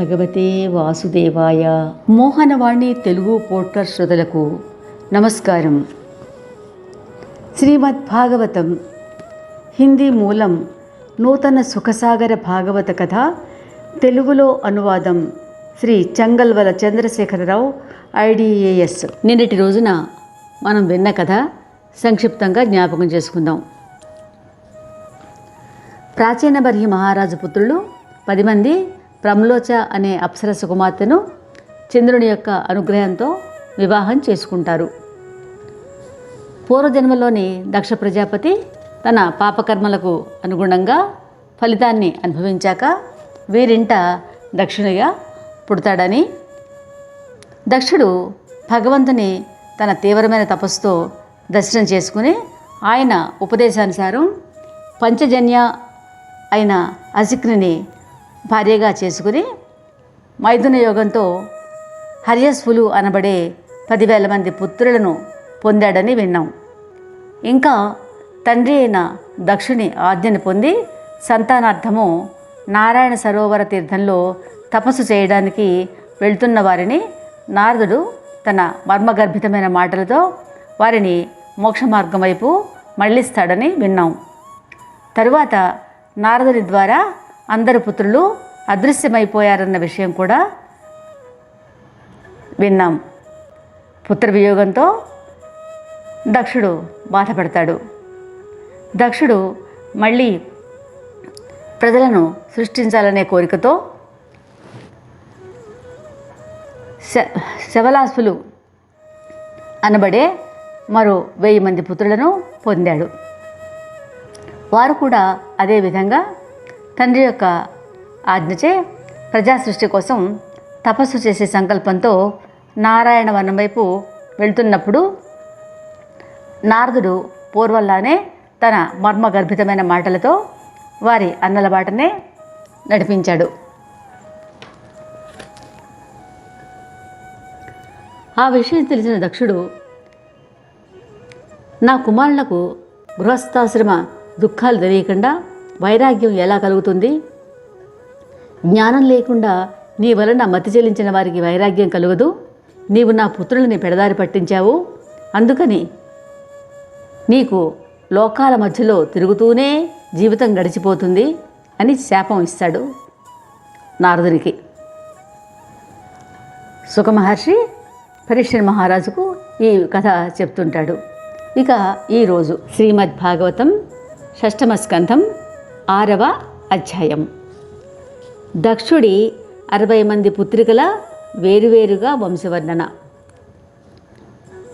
భగవతే వాసుదేవాయ. మోహనవాణి తెలుగు పోర్టర్ శ్రోతలకు నమస్కారం. శ్రీమద్ భాగవతం హిందీ మూలం నూతన సుఖసాగర భాగవత కథ తెలుగులో అనువాదం శ్రీ చంగల్వల చంద్రశేఖరరావు ఐడిఏఎస్. నిన్నటి రోజున మనం విన్న కథ సంక్షిప్తంగా జ్ఞాపకం చేసుకుందాం. ప్రాచీన బర్హి మహారాజు పుత్రులు పది మంది ప్రమ్లోచ అనే అప్సరస కుమార్తెను చంద్రుని యొక్క అనుగ్రహంతో వివాహం చేసుకుంటారు. పూర్వజన్మలోని దక్ష ప్రజాపతి తన పాపకర్మలకు అనుగుణంగా ఫలితాన్ని అనుభవించాక వీరింట దక్షునిగా పుడతాడని. దక్షుడు భగవంతుని తన తీవ్రమైన తపస్సుతో దర్శనం చేసుకుని ఆయన ఉపదేశానుసారం పంచజన్య అయిన అసిక్ని భార్యగా చేసుకుని మైథున యోగంతో హర్యస్ఫులు అనబడే పదివేల మంది పుత్రులను పొందాడని విన్నాం. ఇంకా తండ్రి అయిన దక్షుని ఆజ్ఞను పొంది సంతానార్థము నారాయణ సరోవర తీర్థంలో తపస్సు చేయడానికి వెళ్తున్న వారిని నారదుడు తన మర్మగర్భితమైన మాటలతో వారిని మోక్ష మార్గం వైపు మళ్ళిస్తాడని విన్నాం. తరువాత నారదుడి ద్వారా అందరు పుత్రులు అదృశ్యమైపోయారన్న విషయం కూడా విన్నాం. పుత్ర వియోగంతో దక్షుడు బాధపడతాడు దక్షుడు మళ్ళీ ప్రజలను సృష్టించాలనే కోరికతో శ శవలాసులు అనబడే మరో వెయ్యి మంది పుత్రులను పొందాడు. వారు కూడా అదేవిధంగా తండ్రి యొక్క ఆజ్ఞచే ప్రజా సృష్టి కోసం తపస్సు చేసే సంకల్పంతో నారాయణ వనం వైపు వెళ్తున్నప్పుడు నారదుడు పూర్వంలానే తన మర్మగర్భితమైన మాటలతో వారి అన్నల బాటనే నడిపించాడు. ఆ విషయం తెలిసిన దక్షుడు నా కుమారులకు గృహస్థాశ్రమ దుఃఖాలు తెలియకుండా వైరాగ్యం ఎలా కలుగుతుంది? జ్ఞానం లేకుండా నీ వలన మతి చెల్లించిన వారికి వైరాగ్యం కలుగదు. నీవు నా పుత్రులని పెడదారి పట్టించావు. అందుకని నీకు లోకాల మధ్యలో తిరుగుతూనే జీవితం గడిచిపోతుంది అని శాపం ఇస్తాడు నారదునికి. సుఖమహర్షి పరీక్షణ మహారాజుకు ఈ కథ చెప్తుంటాడు. ఇక ఈరోజు శ్రీమద్ భాగవతం షష్టమ స్కంధం ఆరవ అధ్యాయం. దక్షుడి అరవై మంది పుత్రికల వేరువేరుగా వంశవర్ణన.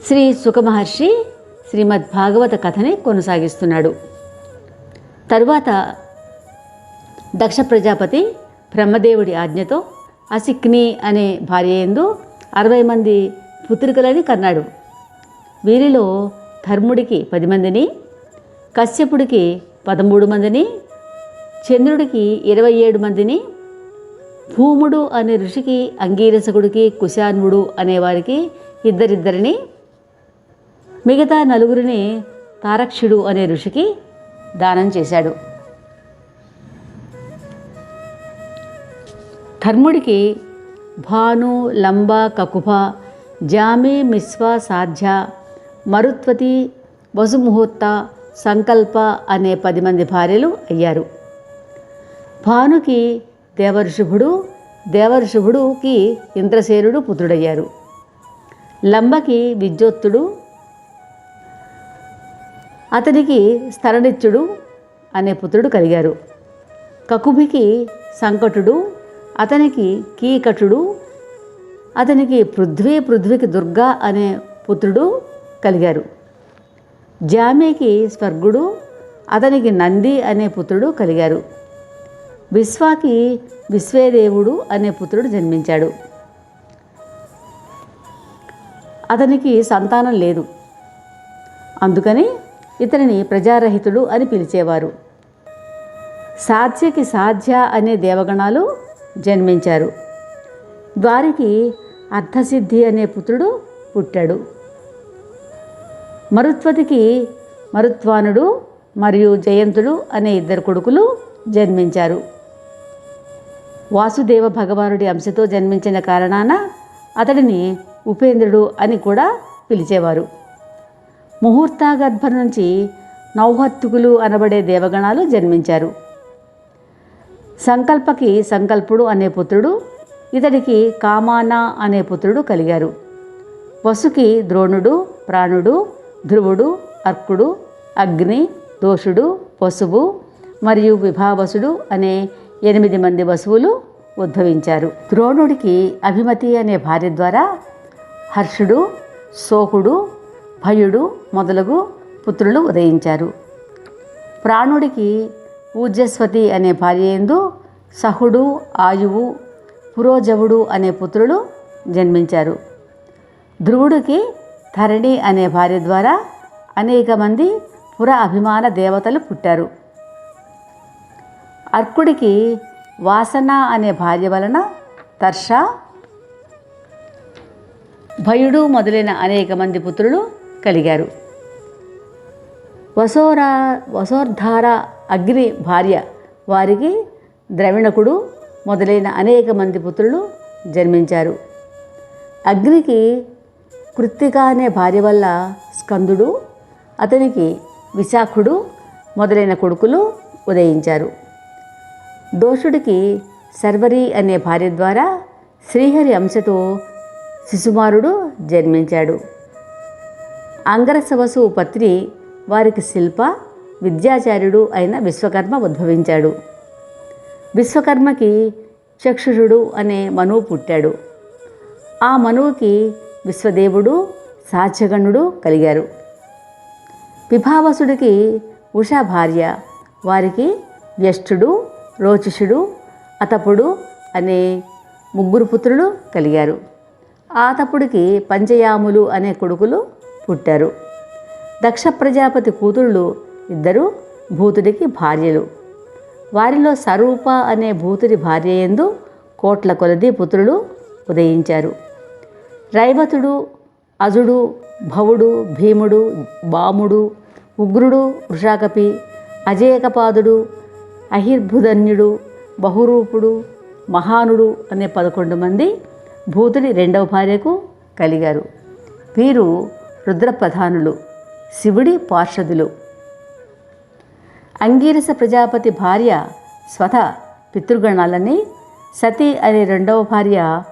శ్రీ సుఖమహర్షి శ్రీమద్ భాగవత కథని కొనసాగిస్తున్నాడు. తరువాత దక్ష ప్రజాపతి బ్రహ్మదేవుడి ఆజ్ఞతో అసిక్ని అనే భార్య ఎందు అరవై మంది పుత్రికలని కన్నాడు. వీరిలో ధర్ముడికి పది మందిని కశ్యపుడికి పదమూడు మందిని చంద్రుడికి ఇరవై ఏడు మందిని భూముడు అనే ఋషికి అంగీరసకుడికి కుశాన్వుడు అనేవారికి ఇద్దరిద్దరిని మిగతా నలుగురిని తారక్షుడు అనే ఋషికి దానం చేశాడు. ధర్ముడికి భాను లంబ కకుభ జామి మిస్వ సాధ్య మరుత్వతి వసుముహూర్త సంకల్ప అనే పది మంది భార్యలు అయ్యారు. భానుకి దేవర్షుభుడు దేవర్షుభుడుకి ఇంద్రసేనుడు పుత్రుడయ్యారు. లంబకి విద్యోత్తుడు అతనికి స్థలనిత్యుడు అనే పుత్రుడు కలిగారు. కకుభికి సంకటుడు అతనికి కీకటుడు అతనికి పృథ్వీ పృథ్వీకి దుర్గా అనే పుత్రుడు కలిగారు. జామేకి స్వర్గుడు అతనికి నంది అనే పుత్రుడు కలిగారు. విశ్వాకి విశ్వేదేవుడు అనే పుత్రుడు జన్మించాడు. అతనికి సంతానం లేదు. అందుకని ఇతనిని ప్రజారహితుడు అని పిలిచేవారు. సాధ్యకి సాధ్య అనే దేవగణాలు జన్మించారు. వారికి అర్థసిద్ధి అనే పుత్రుడు పుట్టాడు. మరుత్వతికి మరుత్వానుడు మరియు జయంతుడు అనే ఇద్దరు కొడుకులు జన్మించారు. వాసుదేవ భగవానుడి అంశతో జన్మించిన కారణాన అతడిని ఉపేంద్రుడు అని కూడా పిలిచేవారు. ముహూర్తాగర్భం నుంచి నౌహత్తుకులు అనబడే దేవగణాలు జన్మించారు. సంకల్పకి సంకల్పుడు అనే పుత్రుడు ఇతడికి కామాన అనే పుత్రుడు కలిగారు. వసుకి ద్రోణుడు ప్రాణుడు ధ్రువుడు అర్కుడు అగ్ని దోషుడు పశువు మరియు విభావసుడు అనే ఎనిమిది మంది వసువులు ఉద్భవించారు. ద్రోణుడికి అభిమతి అనే భార్య ద్వారా హర్షుడు శోకుడు భయుడు మొదలగు పుత్రులు ఉదయించారు. ప్రాణుడికి ఊర్జస్వతి అనే భార్య ఎందు సహుడు ఆయువు పురోజవుడు అనే పుత్రులు జన్మించారు. ధ్రువుడికి ధరణి అనే భార్య ద్వారా అనేక మంది పుర అభిమాన దేవతలు పుట్టారు. అర్కుడికి వాసన అనే భార్య వలన తర్ష భయుడు మొదలైన అనేక మంది పుత్రులు కలిగారు. వసోరా వసోర్ధార అగ్ని భార్య వారికి ద్రవిణకుడు మొదలైన అనేక మంది పుత్రులు జన్మించారు. అగ్నికి కృత్తిక అనే భార్య వల్ల స్కందుడు అతనికి విశాఖుడు మొదలైన కొడుకులు ఉదయించారు. దోషుడికి శర్వరి అనే భార్య ద్వారా శ్రీహరి అంశతో శిశుమారుడు జన్మించాడు. అంగరసవసు పత్రి వారికి శిల్ప విద్యాచార్యుడు అయిన విశ్వకర్మ ఉద్భవించాడు. విశ్వకర్మకి చక్షుషుడు అనే మనువు పుట్టాడు. ఆ మనువుకి విశ్వదేవుడు సాధ్యగణుడు కలిగారు. విభావసుడికి ఉషా భార్య వారికి వ్యష్టుడు రోచిషుడు అతపుడు అనే ముగ్గురు పుత్రులు కలిగారు. ఆ తప్పుడికి పంచయాములు అనే కొడుకులు పుట్టారు. దక్ష ప్రజాపతి కూతుళ్ళు ఇద్దరు భూతుడికి భార్యలు. వారిలో సరూప అనే భూతుడి భార్య ఎందు కోట్ల కొలది పుత్రులు ఉదయించారు. రైవతుడు అజుడు భవుడు భీముడు బాముడు ఉగ్రుడు వృషాకపి అజేయకపాదుడు అహిర్భుధన్యుడు బహురూపుడు మహానుడు అనే పదకొండు మంది భూతుడి రెండవ భార్యకు కలిగారు. వీరు రుద్రప్రధానులు శివుడి పార్షదులు. అంగీరస ప్రజాపతి భార్య స్వత పితృగణాలని సతి అనే రెండవ భార్య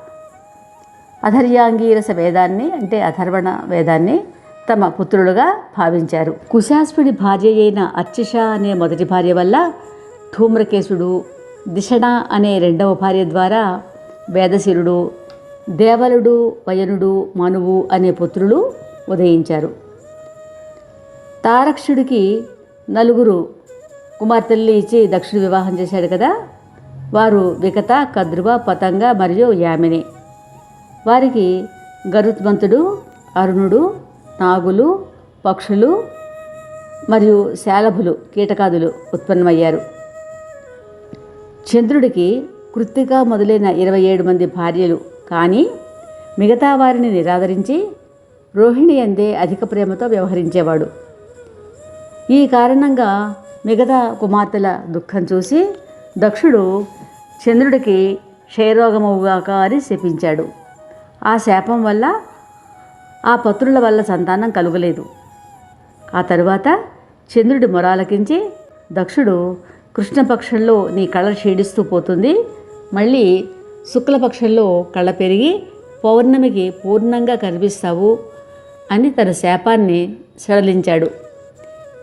అధర్యాంగీరస వేదాన్ని అంటే అథర్వణ వేదాన్ని తమ పుత్రులుగా భావించారు. కుశాస్పుడి భార్య అయిన అర్చిష అనే మొదటి భార్య వల్ల ధూమ్రకేశుడు దిషణ అనే రెండవ భార్య ద్వారా వేదశిరుడు దేవలుడు వయనుడు మనువు అనే పుత్రులు ఉదయించారు. తారక్షుడికి నలుగురు కుమార్తెల్ని ఇచ్చి దక్షుడు వివాహం చేశాడు కదా? వారు వికత కద్రువ పతంగ మరియు యామిని. వారికి గరుత్మంతుడు అరుణుడు నాగులు పక్షులు మరియు శాలభులు కీటకాదులు ఉత్పన్నమయ్యారు. చంద్రుడికి కృత్తిక మొదలైన ఇరవై ఏడు మంది భార్యలు. కానీ మిగతా వారిని నిరాదరించి రోహిణి అందే అధిక ప్రేమతో వ్యవహరించేవాడు. ఈ కారణంగా మిగతా కుమార్తెల దుఃఖం చూసి దక్షుడు చంద్రుడికి క్షయరోగమవుగాక అని శపించాడు. ఆ శాపం వల్ల ఆ పత్రుల వల్ల సంతానం కలుగలేదు. ఆ తరువాత చంద్రుడి మొరాలకించి దక్షుడు కృష్ణపక్షంలో నీ కళ క్షీణిస్తూ పోతుంది. మళ్ళీ శుక్లపక్షంలో కళ పెరిగి పౌర్ణమికి పూర్ణంగా కనిపిస్తావు అని తన శాపాన్ని సడలించాడు.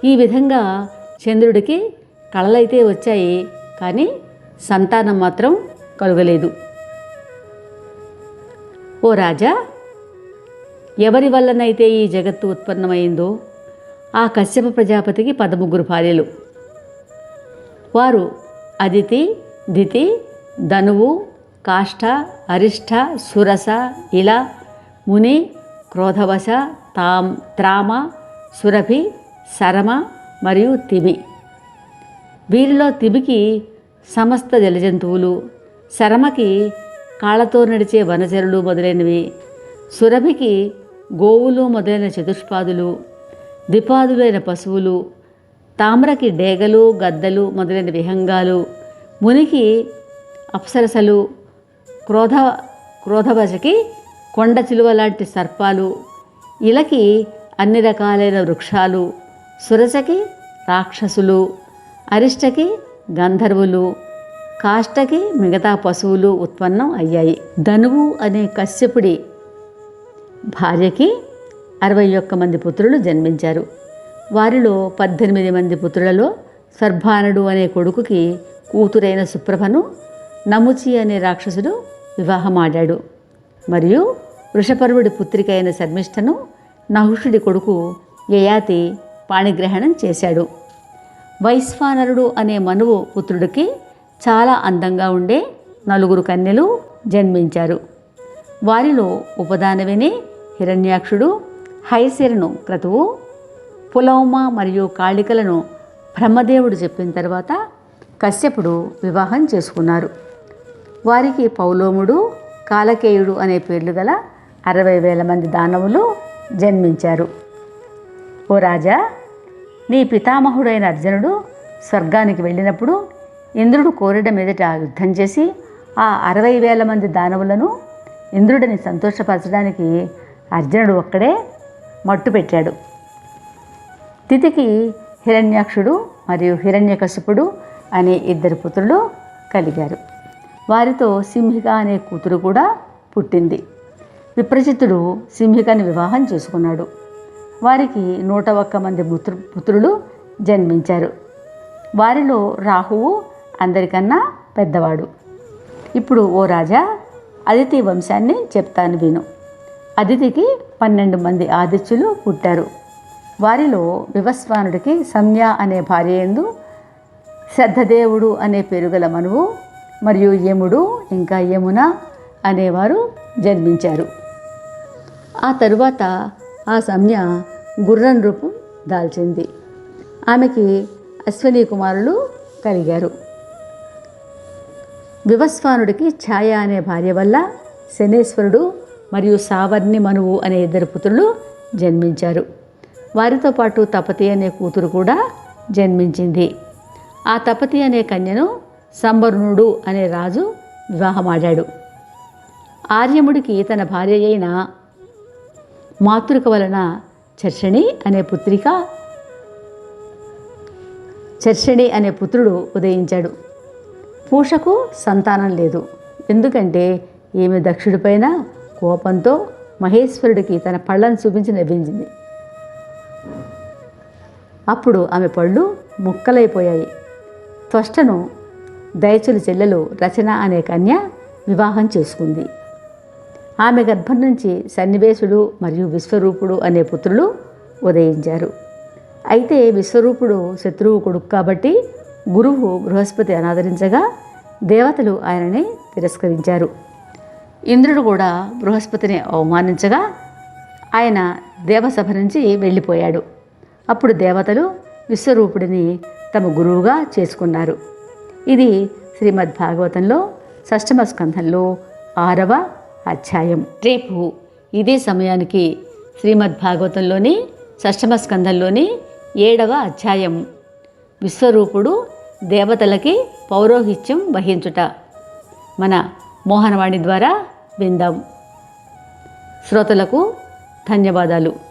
ఈ విధంగా చంద్రుడికి కళలైతే వచ్చాయి కానీ సంతానం మాత్రం కలుగలేదు. ఓ రాజా ఎవరి వల్లనైతే ఈ జగత్తు ఉత్పన్నమైందో? ఆ కశ్యప ప్రజాపతికి పదముగ్గురు భార్యలు. వారు అదితి దితి ధనువు కాష్ట అరిష్ట సురస ఇల ముని క్రోధవశ తాం త్రామ సురభి శరమ మరియు తిమి. వీరిలో తిమికి సమస్త జలజంతువులు శరమకి కాళ్ళతో నడిచే వనచరులు మొదలైనవి సురభికి గోవులు మొదలైన చతుష్పాదులు ద్విపాదులైన పశువులు తామ్రకి డేగలు గద్దలు మొదలైన విహంగాలు మునికి అప్సరసలు క్రోధ క్రోధభజకి కొండ చిలువ లాంటి సర్పాలు ఇలకి అన్ని రకాలైన వృక్షాలు సురసకి రాక్షసులు అరిష్టకి గంధర్వులు కాష్టకి మిగతా పశువులు ఉత్పన్నం అయ్యాయి. ధనువు అనే కశ్యపుడి భార్యకి అరవై ఒక్క మంది పుత్రులు జన్మించారు. వారిలో పద్దెనిమిది మంది పుత్రులలో సర్భానుడు అనే కొడుకుకి కూతురైన సుప్రభను నముచి అనే రాక్షసుడు వివాహమాడాడు. మరియు వృషపర్వుడి పుత్రికైన శర్మిష్ఠను శర్మిష్టను నహుషుడి కొడుకు యయాతి పాణిగ్రహణం చేశాడు. వైశ్వానరుడు అనే మనువు పుత్రుడికి చాలా అందంగా ఉండే నలుగురు కన్యలు జన్మించారు. వారిలో ఉపదానవిని హిరణ్యాక్షుడు హైశిరను క్రతువు పులౌమ మరియు కాళికలను బ్రహ్మదేవుడు చెప్పిన తర్వాత కశ్యపుడు వివాహం చేసుకున్నారు. వారికి పౌలోముడు కాలకేయుడు అనే పేర్లు గల అరవై వేల మంది దానవులు జన్మించారు. ఓ రాజా నీ పితామహుడైన అర్జునుడు స్వర్గానికి వెళ్ళినప్పుడు ఇంద్రుడు కోరిడ మీదట యుద్ధం చేసి ఆ అరవై వేల మంది దానవులను ఇంద్రుడిని సంతోషపరచడానికి అర్జునుడు ఒక్కడే మట్టు పెట్టాడు తితికి హిరణ్యాక్షుడు మరియు హిరణ్యకశపుడు అనే ఇద్దరు పుత్రులు కలిగారు. వారితో సింహిక అనే కూతురు కూడా పుట్టింది. విప్రజితుడు సింహికని వివాహం చేసుకున్నాడు. వారికి నూట ఒక్క మంది పుత్రు పుత్రులు జన్మించారు. వారిలో రాహువు అందరికన్నా పెద్దవాడు. ఇప్పుడు ఓ రాజా అదితి వంశాన్ని చెప్తాను విను. అదితికి పన్నెండు మంది ఆదిత్యులు పుట్టారు. వారిలో వివస్వానుడికి సంజ్ఞ అనే భార్య ఎందు శ్రద్ధదేవుడు అనే పేరుగల మనువు మరియు యముడు ఇంకా యమున అనేవారు జన్మించారు. ఆ తరువాత ఆ సంజ్ఞ గుర్రం రూపం దాల్చింది. ఆమెకి అశ్వనీ కుమారులు కలిగారు. వివస్వానుడికి ఛాయ అనే భార్య వల్ల శనేశ్వరుడు మరియు సావర్ణి మనువు అనే ఇద్దరు పుత్రులు జన్మించారు. వారితో పాటు తపతి అనే కూతురు కూడా జన్మించింది. ఆ తపతి అనే కన్యను సంబరుణుడు అనే రాజు వివాహమాడాడు. ఆర్యముడికి తన భార్య అయిన మాతృక వలన చర్షణి అనే పుత్రిక చర్షణి అనే పుత్రుడు ఉదయించాడు. పూషకు సంతానం లేదు. ఎందుకంటే ఈమె దక్షుడిపైన కోపంతో మహేశ్వరుడికి తన పళ్ళను చూపించి నవ్వించింది. అప్పుడు ఆమె పళ్ళు ముక్కలైపోయాయి. త్వష్టను దయచులి చెల్లెలు రచన అనే కన్య వివాహం చేసుకుంది. ఆమె గర్భం నుంచి సన్నివేశుడు మరియు విశ్వరూపుడు అనే పుత్రులు ఉదయించారు. అయితే విశ్వరూపుడు శత్రువు కొడుకు కాబట్టి గురువు బృహస్పతి అనాదరించగా దేవతలు ఆయనని తిరస్కరించారు. ఇంద్రుడు కూడా బృహస్పతిని అవమానించగా ఆయన దేవసభ నుంచి వెళ్ళిపోయాడు. అప్పుడు దేవతలు విశ్వరూపుడిని తమ గురువుగా చేసుకున్నారు. ఇది శ్రీమద్ భాగవతంలో షష్టమ స్కంధంలో ఆరవ అధ్యాయం. రేపు ఇదే సమయానికి శ్రీమద్ భాగవతంలోని షష్టమ స్కంధంలోని ఏడవ అధ్యాయం. విశ్వరూపుడు దేవతలకి పౌరోహిత్యం వహించుట. మన మోహనవాణి ద్వారా విందాం. శ్రోతలకు ధన్యవాదాలు.